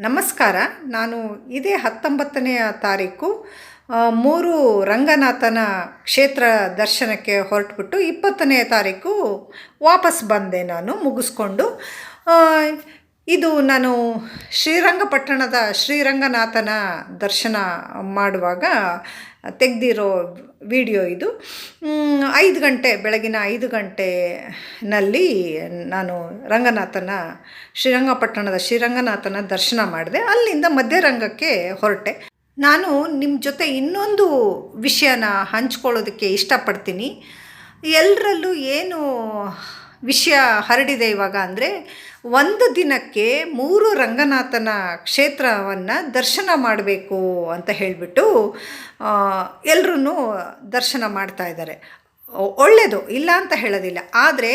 ನಮಸ್ಕಾರ. ನಾನು ಇದೇ ಹತ್ತೊಂಬತ್ತನೆಯ ತಾರೀಕು ಮೂರು ರಂಗನಾಥನ ಕ್ಷೇತ್ರ ದರ್ಶನಕ್ಕೆ ಹೊರಟುಬಿಟ್ಟು ಇಪ್ಪತ್ತನೆಯ ತಾರೀಕು ವಾಪಸ್ ಬಂದೆ ನಾನು ಮುಗಿಸ್ಕೊಂಡು. ಇದು ನಾನು ಶ್ರೀರಂಗಪಟ್ಟಣದ ಶ್ರೀರಂಗನಾಥನ ದರ್ಶನ ಮಾಡುವಾಗ ತೆಗೆದಿರೋ ವಿಡಿಯೋ ಇದು. ಐದು ಗಂಟೆ, ಬೆಳಗಿನ ಐದು ಗಂಟೆನಲ್ಲಿ ನಾನು ರಂಗನಾಥನ ಶ್ರೀರಂಗಪಟ್ಟಣದ ಶ್ರೀರಂಗನಾಥನ ದರ್ಶನ ಮಾಡಿದೆ. ಅಲ್ಲಿಂದ ಮಧ್ಯರಂಗಕ್ಕೆ ಹೊರಟೆ. ನಾನು ನಿಮ್ಮ ಜೊತೆ ಇನ್ನೊಂದು ವಿಷಯನ ಹಂಚ್ಕೊಳ್ಳೋದಕ್ಕೆ ಇಷ್ಟಪಡ್ತೀನಿ. ಎಲ್ಲರಲ್ಲೂ ಏನು ವಿಷಯ ಹರಡಿದೆ ಇವಾಗ ಅಂದರೆ ಒಂದು ದಿನಕ್ಕೆ ಮೂರು ರಂಗನಾಥನ ಕ್ಷೇತ್ರವನ್ನು ದರ್ಶನ ಮಾಡಬೇಕು ಅಂತ ಹೇಳಿಬಿಟ್ಟು ಎಲ್ಲರೂ ದರ್ಶನ ಮಾಡ್ತಾ ಇದ್ದಾರೆ. ಒಳ್ಳೆಯದು ಇಲ್ಲ ಅಂತ ಹೇಳೋದಿಲ್ಲ. ಆದರೆ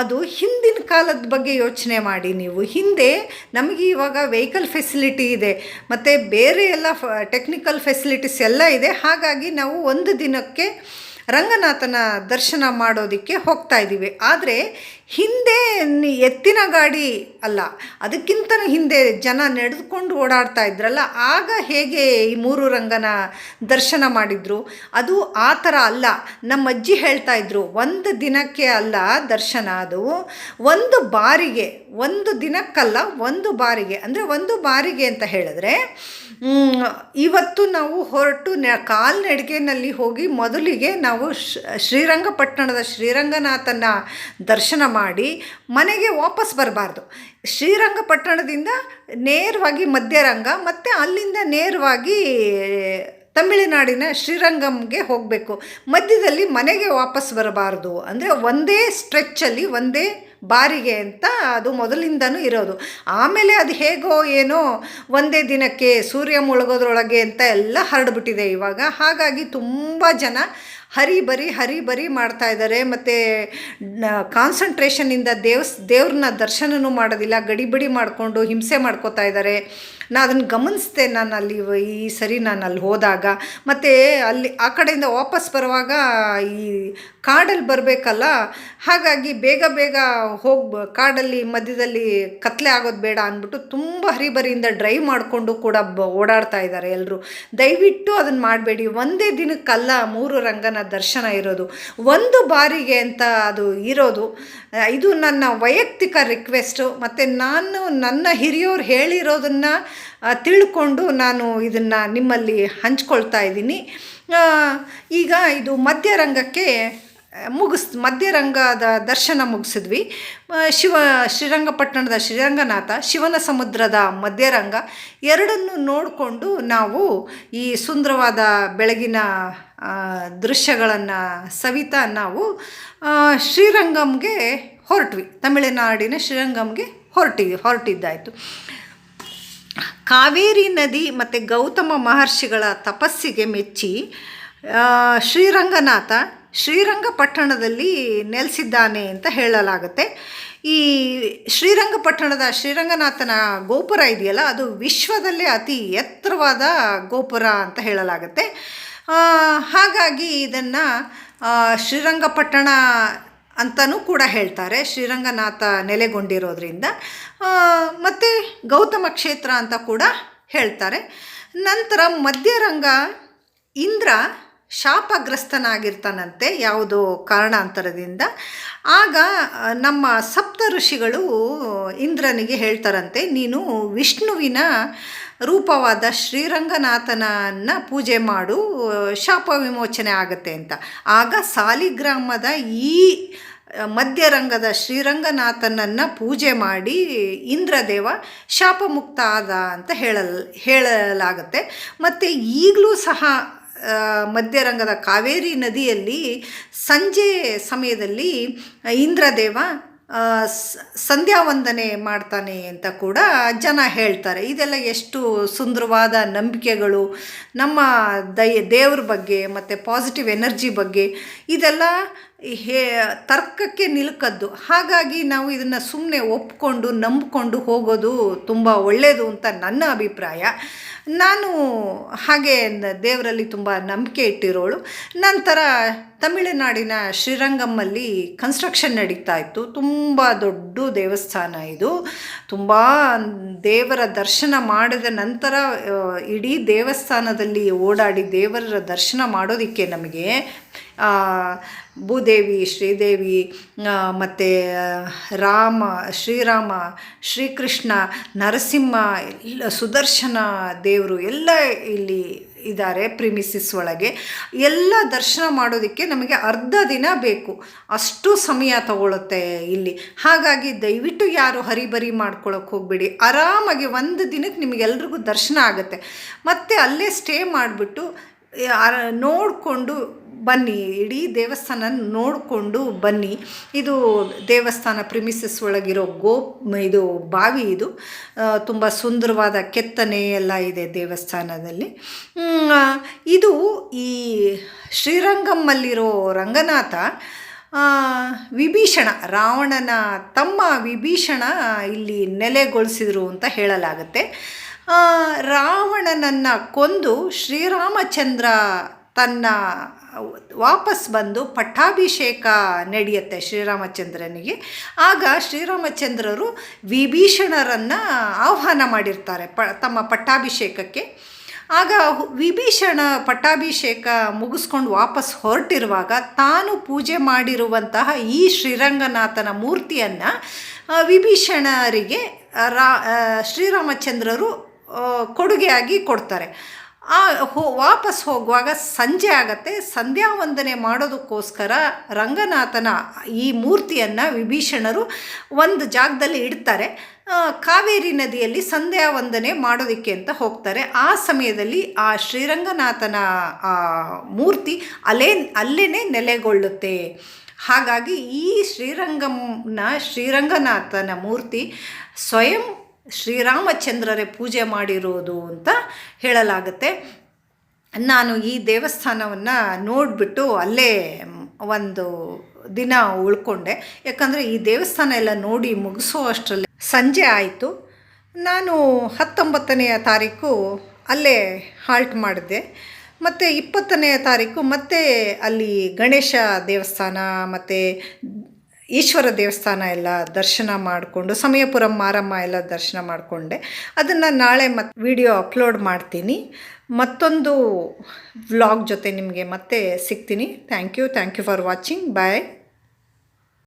ಅದು ಹಿಂದಿನ ಕಾಲದ ಬಗ್ಗೆ ಯೋಚನೆ ಮಾಡಿ ನೀವು. ಹಿಂದೆ ನಮಗೆ ಇವಾಗ ವೆಹಿಕಲ್ ಫೆಸಿಲಿಟಿ ಇದೆ, ಮತ್ತು ಬೇರೆ ಎಲ್ಲ ಟೆಕ್ನಿಕಲ್ ಫೆಸಿಲಿಟೀಸ್ ಎಲ್ಲ ಇದೆ. ಹಾಗಾಗಿ ನಾವು ಒಂದು ದಿನಕ್ಕೆ ರಂಗನಾಥನ ದರ್ಶನ ಮಾಡೋದಕ್ಕೆ ಹೋಗ್ತಾ ಇದ್ದೀವಿ. ಆದರೆ ಹಿಂದೆ ಎತ್ತಿನ ಗಾಡಿ ಅಲ್ಲ ಅದಕ್ಕಿಂತ ಹಿಂದೆ ಜನ ನಡೆದುಕೊಂಡು ಓಡಾಡ್ತಾ ಇದ್ರಲ್ಲ, ಆಗ ಹೇಗೆ ಈ ಮೂರು ರಂಗನ ದರ್ಶನ ಮಾಡಿದ್ರು? ಅದು ಆ ಥರ ಅಲ್ಲ ನಮ್ಮ ಅಜ್ಜಿ ಹೇಳ್ತಾ ಇದ್ರು, ಒಂದು ದಿನಕ್ಕೆ ಅಲ್ಲ ದರ್ಶನ ಅದು, ಒಂದು ಬಾರಿಗೆ, ಒಂದು ದಿನಕ್ಕಲ್ಲ, ಒಂದು ಬಾರಿಗೆ, ಅಂದರೆ ಒಂದು ಬಾರಿಗೆ ಅಂತ ಹೇಳಿದ್ರೆ ಇವತ್ತು ನಾವು ಹೊರಟು ನ ಕಾಲ್ನಡಿಗೆನಲ್ಲಿ ಹೋಗಿ ಮೊದಲಿಗೆ ನಾವು ಶ್ರೀರಂಗಪಟ್ಟಣದ ಶ್ರೀರಂಗನಾಥನ ದರ್ಶನ ಮಾಡಿ ಮನೆಗೆ ವಾಪಸ್ ಬರಬಾರ್ದು. ಶ್ರೀರಂಗಪಟ್ಟಣದಿಂದ ನೇರವಾಗಿ ಮಧ್ಯರಂಗ ಮತ್ತು ಅಲ್ಲಿಂದ ನೇರವಾಗಿ ತಮಿಳುನಾಡಿನ ಶ್ರೀರಂಗಂಗೆ ಹೋಗಬೇಕು. ಮಧ್ಯದಲ್ಲಿ ಮನೆಗೆ ವಾಪಸ್ ಬರಬಾರ್ದು. ಅಂದರೆ ಒಂದೇ ಸ್ಟ್ರೆಚ್ಚಲ್ಲಿ ಒಂದೇ ಬಾರಿಗೆ ಅಂತ ಅದು ಮೊದಲಿಂದನೂ ಇರೋದು. ಆಮೇಲೆ ಅದು ಹೇಗೋ ಏನೋ ಒಂದೇ ದಿನಕ್ಕೆ ಸೂರ್ಯ ಮುಳುಗೋದ್ರೊಳಗೆ ಅಂತ ಎಲ್ಲ ಹರಡ್ಬಿಟ್ಟಿದೆ ಇವಾಗ. ಹಾಗಾಗಿ ತುಂಬ ಜನ ಹರಿಬರಿ ಹರಿಬರಿ ಮಾಡ್ತಾ ಇದ್ದಾರೆ. ಮತ್ತು ಕಾನ್ಸಂಟ್ರೇಷನಿಂದ ದೇವ್ಸ್, ದೇವ್ರನ್ನ ದರ್ಶನನೂ ಮಾಡೋದಿಲ್ಲ. ಗಡಿಬಿಡಿ ಮಾಡಿಕೊಂಡು ಹಿಂಸೆ ಮಾಡ್ಕೋತಾ ಇದ್ದಾರೆ. ನಾನು ಅದನ್ನು ಗಮನಿಸ್ದೆ ನಾನು ಅಲ್ಲಿ ಈ ಸರಿ ನಾನು ಅಲ್ಲಿ ಹೋದಾಗ. ಮತ್ತು ಅಲ್ಲಿ ಆ ಕಡೆಯಿಂದ ವಾಪಸ್ ಬರುವಾಗ ಈ ಕಾಡಲ್ಲಿ ಬರಬೇಕಲ್ಲ? ಹಾಗಾಗಿ ಬೇಗ ಬೇಗ ಹೋಗಿ ಕಾಡಲ್ಲಿ ಮಧ್ಯದಲ್ಲಿ ಕತ್ಲೆ ಆಗೋದು ಬೇಡ ಅಂದ್ಬಿಟ್ಟು ತುಂಬ ಹರಿಬರಿಯಿಂದ ಡ್ರೈವ್ ಮಾಡಿಕೊಂಡು ಕೂಡ ಬ ಓಡಾಡ್ತಾ ಇದ್ದಾರೆ ಎಲ್ಲರೂ ದಯವಿಟ್ಟು ಅದನ್ನು ಮಾಡಬೇಡಿ. ಒಂದೇ ದಿನಕ್ಕಲ್ಲ ಮೂರು ರಂಗನ ದರ್ಶನ ಇರೋದು. ಒಂದು ಬಾರಿಗೆ ಅಂತ ಅದು ಇರೋದು. ಇದು ನನ್ನ ವೈಯಕ್ತಿಕ ರಿಕ್ವೆಸ್ಟು ಮತ್ತು ನಾನು ನನ್ನ ಹಿರಿಯವ್ರು ಹೇಳಿರೋದನ್ನು ತಿಳ್ಕೊಂಡು ನಾನು ಇದನ್ನು ನಿಮ್ಮಲ್ಲಿ ಹಂಚ್ಕೊಳ್ತಾ ಇದ್ದೀನಿ. ಈಗ ಇದು ಮಧ್ಯರಂಗಕ್ಕೆ ಮುಗಿಸ್, ಮಧ್ಯರಂಗದ ದರ್ಶನ ಮುಗಿಸಿದ್ವಿ. ಶಿವ, ಶ್ರೀರಂಗಪಟ್ಟಣದ ಶ್ರೀರಂಗನಾಥ, ಶಿವನ ಸಮುದ್ರದ ಮಧ್ಯರಂಗ ಎರಡನ್ನು ನೋಡಿಕೊಂಡು ನಾವು ಈ ಸುಂದರವಾದ ಬೆಳಗಿನ ದೃಶ್ಯಗಳನ್ನು, ಸವಿತಾ ನಾವು ಶ್ರೀರಂಗಮ್ಗೆ ಹೊರಟ್ವಿ. ತಮಿಳುನಾಡಿನ ಶ್ರೀರಂಗಂಗೆ ಹೊರಟಿ, ಹೊರಟಿದ್ದಾಯಿತು. ಕಾವೇರಿ ನದಿ ಮತ್ತು ಗೌತಮ ಮಹರ್ಷಿಗಳ ತಪಸ್ಸಿಗೆ ಮೆಚ್ಚಿ ಶ್ರೀರಂಗನಾಥ ಶ್ರೀರಂಗಪಟ್ಟಣದಲ್ಲಿ ನೆಲೆಸಿದ್ದಾನೆ ಅಂತ ಹೇಳಲಾಗುತ್ತೆ. ಈ ಶ್ರೀರಂಗಪಟ್ಟಣದ ಶ್ರೀರಂಗನಾಥನ ಗೋಪುರ ಇದೆಯಲ್ಲ, ಅದು ವಿಶ್ವದಲ್ಲೇ ಅತಿ ಎತ್ತರವಾದ ಗೋಪುರ ಅಂತ ಹೇಳಲಾಗುತ್ತೆ. ಹಾಗಾಗಿ ಇದನ್ನು ಶ್ರೀರಂಗಪಟ್ಟಣ ಅಂತಲೂ ಕೂಡ ಹೇಳ್ತಾರೆ, ಶ್ರೀರಂಗನಾಥ ನೆಲೆಗೊಂಡಿರೋದ್ರಿಂದ. ಮತ್ತು ಗೌತಮ ಕ್ಷೇತ್ರ ಅಂತ ಕೂಡ ಹೇಳ್ತಾರೆ. ನಂತರ ಮಧ್ಯರಂಗ ಇಂದ್ರ ಶಾಪಗ್ರಸ್ತನಾಗಿರ್ತಾನಂತೆ ಯಾವುದೋ ಕಾರಣಾಂತರದಿಂದ. ಆಗ ನಮ್ಮ ಸಪ್ತ ಋಷಿಗಳು ಇಂದ್ರನಿಗೆ ಹೇಳ್ತಾರಂತೆ, ನೀನು ವಿಷ್ಣುವಿನ ರೂಪವಾದ ಶ್ರೀರಂಗನಾಥನನ್ನ ಪೂಜೆ ಮಾಡು ಶಾಪ ವಿಮೋಚನೆ ಆಗುತ್ತೆ ಅಂತ. ಆಗ ಸಾಲಿಗ್ರಾಮದ ಈ ಮಧ್ಯರಂಗದ ಶ್ರೀರಂಗನಾಥನನ್ನು ಪೂಜೆ ಮಾಡಿ ಇಂದ್ರದೇವ ಶಾಪಮುಕ್ತ ಆದ ಅಂತ ಹೇಳಲ್, ಹೇಳಲಾಗುತ್ತೆ. ಮತ್ತು ಈಗಲೂ ಸಹ ಮಧ್ಯರಂಗದ ಕಾವೇರಿ ನದಿಯಲ್ಲಿ ಸಂಜೆ ಸಮಯದಲ್ಲಿ ಇಂದ್ರದೇವ ಸಂಧ್ಯಾ ವಂದನೆ ಮಾಡ್ತಾನೆ ಅಂತ ಕೂಡ ಜನ ಹೇಳ್ತಾರೆ. ಇದೆಲ್ಲ ಎಷ್ಟು ಸುಂದರವಾದ ನಂಬಿಕೆಗಳು. ನಮ್ಮ ದಯ, ದೇವ್ರ ಬಗ್ಗೆ ಮತ್ತು ಪಾಸಿಟಿವ್ ಎನರ್ಜಿ ಬಗ್ಗೆ ಇದೆಲ್ಲ ಹೇ, ತರ್ಕಕ್ಕೆ ನಿಲುಕದ್ದು. ಹಾಗಾಗಿ ನಾವು ಇದನ್ನು ಸುಮ್ಮನೆ ಒಪ್ಕೊಂಡು, ನಂಬಿಕೊಂಡು ಹೋಗೋದು ತುಂಬ ಒಳ್ಳೆಯದು ಅಂತ ನನ್ನ ಅಭಿಪ್ರಾಯ. ನಾನು ಹಾಗೆ ದೇವರಲ್ಲಿ ತುಂಬ ನಂಬಿಕೆ ಇಟ್ಟಿರೋಳು. ನಂತರ ತಮಿಳುನಾಡಿನ ಶ್ರೀರಂಗಮ್ಮಲ್ಲಿ ಕನ್ಸ್ಟ್ರಕ್ಷನ್ ನಡೀತಾ ಇತ್ತು. ತುಂಬ ದೊಡ್ಡ ದೇವಸ್ಥಾನ ಇದು. ತುಂಬ ದೇವರ ದರ್ಶನ ಮಾಡಿದ ನಂತರ ಇಡೀ ದೇವಸ್ಥಾನದಲ್ಲಿ ಓಡಾಡಿ ದೇವರ ದರ್ಶನ ಮಾಡೋದಕ್ಕೆ ನಮಗೆ ಭೂದೇವಿ, ಶ್ರೀದೇವಿ ಮತ್ತು ರಾಮ, ಶ್ರೀರಾಮ, ಶ್ರೀಕೃಷ್ಣ, ನರಸಿಂಹ, ಎಲ್ಲ ಸುದರ್ಶನ ದೇವರು ಎಲ್ಲ ಇಲ್ಲಿ ಇದ್ದಾರೆ ಪ್ರಿಮಿಸಿಸ್ ಒಳಗೆ. ಎಲ್ಲ ದರ್ಶನ ಮಾಡೋದಕ್ಕೆ ನಮಗೆ ಅರ್ಧ ದಿನ ಬೇಕು. ಅಷ್ಟು ಸಮಯ ತಗೊಳುತ್ತೆ ಇಲ್ಲಿ. ಹಾಗಾಗಿ ದಯವಿಟ್ಟು ಯಾರು ಹರಿಬರಿ ಮಾಡ್ಕೊಳಕ್ಕೆ ಹೋಗಬೇಡಿ. ಆರಾಮಾಗಿ ಒಂದು ದಿನಕ್ಕೆ ನಿಮಗೆಲ್ರಿಗೂ ದರ್ಶನ ಆಗುತ್ತೆ. ಮತ್ತು ಅಲ್ಲೇ ಸ್ಟೇ ಮಾಡಿಬಿಟ್ಟು ನೋಡಿಕೊಂಡು ಬನ್ನಿ, ಇಡೀ ದೇವಸ್ಥಾನ ನೋಡಿಕೊಂಡು ಬನ್ನಿ. ಇದು ದೇವಸ್ಥಾನ ಪ್ರಿಮಿಸಸ್ ಒಳಗಿರೋ ಗೋ ಇದು ಬಾವಿ ಇದು. ತುಂಬ ಸುಂದರವಾದ ಕೆತ್ತನೆ ಎಲ್ಲ ಇದೆ ದೇವಸ್ಥಾನದಲ್ಲಿ. ಇದು ಈ ಶ್ರೀರಂಗಮ್ಮಲ್ಲಿರೋ ರಂಗನಾಥ ವಿಭೀಷಣ, ರಾವಣನ ತಮ್ಮ ವಿಭೀಷಣ ಇಲ್ಲಿ ನೆಲೆಗೊಳಿಸಿದರು ಅಂತ ಹೇಳಲಾಗುತ್ತೆ. ರಾವಣನನ್ನು ಕೊಂದು ಶ್ರೀರಾಮಚಂದ್ರ ತನ್ನ ವಾಪಸ್ ಬಂದು ಪಟ್ಟಾಭಿಷೇಕ ನಡೆಯುತ್ತೆ ಶ್ರೀರಾಮಚಂದ್ರನಿಗೆ. ಆಗ ಶ್ರೀರಾಮಚಂದ್ರರು ವಿಭೀಷಣರನ್ನು ಆಹ್ವಾನ ಮಾಡಿರ್ತಾರೆ ಪ, ತಮ್ಮ ಪಟ್ಟಾಭಿಷೇಕಕ್ಕೆ. ಆಗ ವಿಭೀಷಣ ಪಟ್ಟಾಭಿಷೇಕ ಮುಗಿಸ್ಕೊಂಡು ವಾಪಸ್ ಹೊರಟಿರುವಾಗ ತಾನು ಪೂಜೆ ಮಾಡಿರುವಂತಹ ಈ ಶ್ರೀರಂಗನಾಥನ ಮೂರ್ತಿಯನ್ನು ವಿಭೀಷಣರಿಗೆ ರಾ ಶ್ರೀರಾಮಚಂದ್ರರು ಕೊಡುಗೆಯಾಗಿ ಕೊಡ್ತಾರೆ. ಆ ಹೋ, ವಾಪಸ್ ಹೋಗುವಾಗ ಸಂಜೆ ಆಗತ್ತೆ. ಸಂಧ್ಯಾ ವಂದನೆ ಮಾಡೋದಕ್ಕೋಸ್ಕರ ರಂಗನಾಥನ ಈ ಮೂರ್ತಿಯನ್ನು ವಿಭೀಷಣರು ಒಂದು ಜಾಗದಲ್ಲಿ ಇಡ್ತಾರೆ. ಕಾವೇರಿ ನದಿಯಲ್ಲಿ ಸಂಧ್ಯಾ ವಂದನೆ ಮಾಡೋದಕ್ಕೆ ಅಂತ ಹೋಗ್ತಾರೆ. ಆ ಸಮಯದಲ್ಲಿ ಆ ಶ್ರೀರಂಗನಾಥನ ಮೂರ್ತಿ ಅಲ್ಲೇ ಅಲ್ಲೇ ನೆಲೆಗೊಳ್ಳುತ್ತೆ. ಹಾಗಾಗಿ ಈ ಶ್ರೀರಂಗಂನ ಶ್ರೀರಂಗನಾಥನ ಮೂರ್ತಿ ಸ್ವಯಂ ಶ್ರೀರಾಮಚಂದ್ರರೇ ಪೂಜೆ ಮಾಡಿರೋದು ಅಂತ ಹೇಳಲಾಗುತ್ತೆ. ನಾನು ಈ ದೇವಸ್ಥಾನವನ್ನು ನೋಡಿಬಿಟ್ಟು ಅಲ್ಲೇ ಒಂದು ದಿನ ಉಳ್ಕೊಂಡೆ. ಯಾಕಂದರೆ ಈ ದೇವಸ್ಥಾನ ಎಲ್ಲ ನೋಡಿ ಮುಗಿಸೋ ಅಷ್ಟರಲ್ಲಿ ಸಂಜೆ ಆಯಿತು. ನಾನು ಹತ್ತೊಂಬತ್ತನೆಯ ತಾರೀಕು ಅಲ್ಲೇ ಹಾಲ್ಟ್ ಮಾಡಿದೆ ಮತ್ತು ಇಪ್ಪತ್ತನೆಯ ತಾರೀಕು ಮತ್ತೆ ಅಲ್ಲಿ ಗಣೇಶ ದೇವಸ್ಥಾನ, ಮತ್ತು ಈಶ್ವರ ದೇವಸ್ಥಾನ ಎಲ್ಲ ದರ್ಶನ ಮಾಡಿಕೊಂಡು, ಸಮಯಪುರಂ ಮಾರಮ್ಮ ಎಲ್ಲ ದರ್ಶನ ಮಾಡಿಕೊಂಡೆ. ಅದನ್ನು ನಾಳೆ ಮತ್ತೆ ವಿಡಿಯೋ ಅಪ್ಲೋಡ್ ಮಾಡ್ತೀನಿ. ಮತ್ತೊಂದು ವ್ಲಾಗ್ ಜೊತೆ ನಿಮಗೆ ಮತ್ತೆ ಸಿಗ್ತೀನಿ. Thank you thank you for watching bye